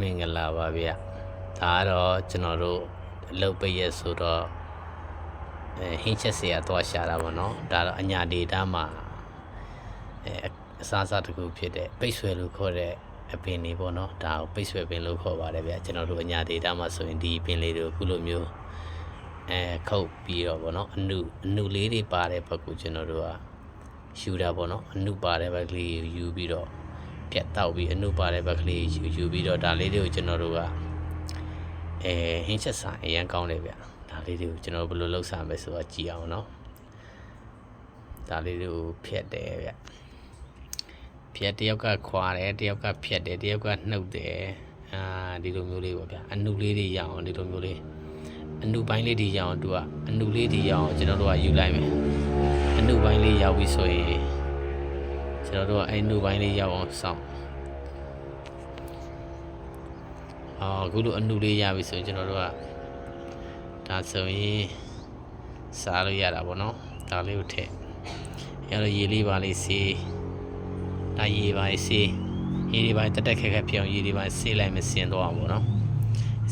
မင်္ဂလာပါဗျဒါကတော့ကျွန်တော်တို့အလုပ်ပိတ်ရက်ဆိုတော့အဲဟင်းချက်စရာသွားရှာတာပေါ့နော်ဒါတော့အညာဒေတာမှာအဲအစားအစာတစ်ခုဖြစ်တဲ့ပိတ်ဆွဲလို့ခေါ်တဲ့အပင်လေးပေါ့နော်ဒါကိုပိတ်ဆွဲပင်လို့ခေါ်ပါတယ်ဗျကျွန်တော်တို့အညာဒေတာမှာဆိုရင်ဒီပင်လေးတွေကိုအခုလိုမျိုးအဲခုတ်ပြီးတော့ပေါ့နော်အနုအနုလေးတွေပါတဲ့ဘက်ကိုကျွန်တော်တို့ကယူတာပေါ့နော်အနုပါတဲ့ဘက်ကလေးကိုယူပြီးတော့ ပြတ်တောက်ပြီးအနုပါတဲ့ဘက်ကလေးယူယူပြီးတော့ဒါလေးတွေကိုကျွန်တော်တို့ကအဲဟင်းချက်ဆိုင်အရန်ကောင်းတယ်ဗျဒါလေးတွေကိုကျွန်တော်ဘယ်လိုလုပ်စားမလဲဆိုတော့ကြည့်အောင်နော်ဒါလေးတွေကိုဖြတ်တယ်ဗျဖြတ်တယောက်ကခွာတယ်တယောက်ကဖြတ်တယ်တယောက်ကနှုတ်တယ်အာဒီလိုမျိုးလေးပေါ့ဗျအနုလေးတွေရအောင်ဒီလိုမျိုးလေးအနုပိုင်းလေးတွေရအောင်သူကအနုလေးတွေရအောင်ကျွန်တော်တို့ကယူလိုက်မယ်အနုပိုင်းလေးရောက်ပြီဆိုရင် ကျွန်တော်တို့ကအဲ့နုပိုင်းလေးရောက်အောင်စောင့်အော်အခုလိုအနုလေးရပြီဆိုရင်ကျွန်တော်တို့ကဒါဆိုရင်စားလို့ရတာပေါ့နော်ဒါလေးကိုထည့်ရတော့ရေလေးပါလေးစေးဒါရေပါလေးစေးရေလေးပါတက်တက်ခက်ခက်ပြောင်းရေလေးပါစေးလိုက်မစင်တော့အောင်ပေါ့နော်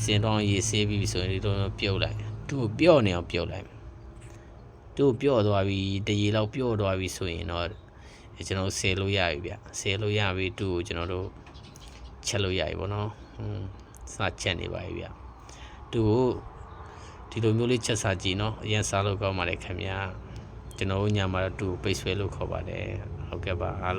စင်တော့ရေစေးပြီးပြီဆိုရင်ဒီလိုမျိုးပြုတ်လိုက်သူ့ကိုပြော့နေအောင်ပြုတ်လိုက်သူ့ကိုပြော့သွားပြီတရေလောက်ပြော့သွားပြီဆိုရင်တော့အဲ ကျွန်တော်တို့ဆယ်လို့ရပြီဗျဆယ်လို့ရပြီတူကိုကျွန်တော်တို့ချက်လို့ရပြီဗောနော်ဟွန်းစချက်နေပါပြီဗျတူကိုဒီလိုမျိုးလေးချက်စားကြည့်နော်အရင်စားလို့ကောင်းပါလေခင်ဗျာကျွန်တော်တို့ညမှာတော့တူကိုပိတ်ဆွဲလို့ခေါ်ပါတယ်ဟုတ်ကဲ့ပါအားလုံး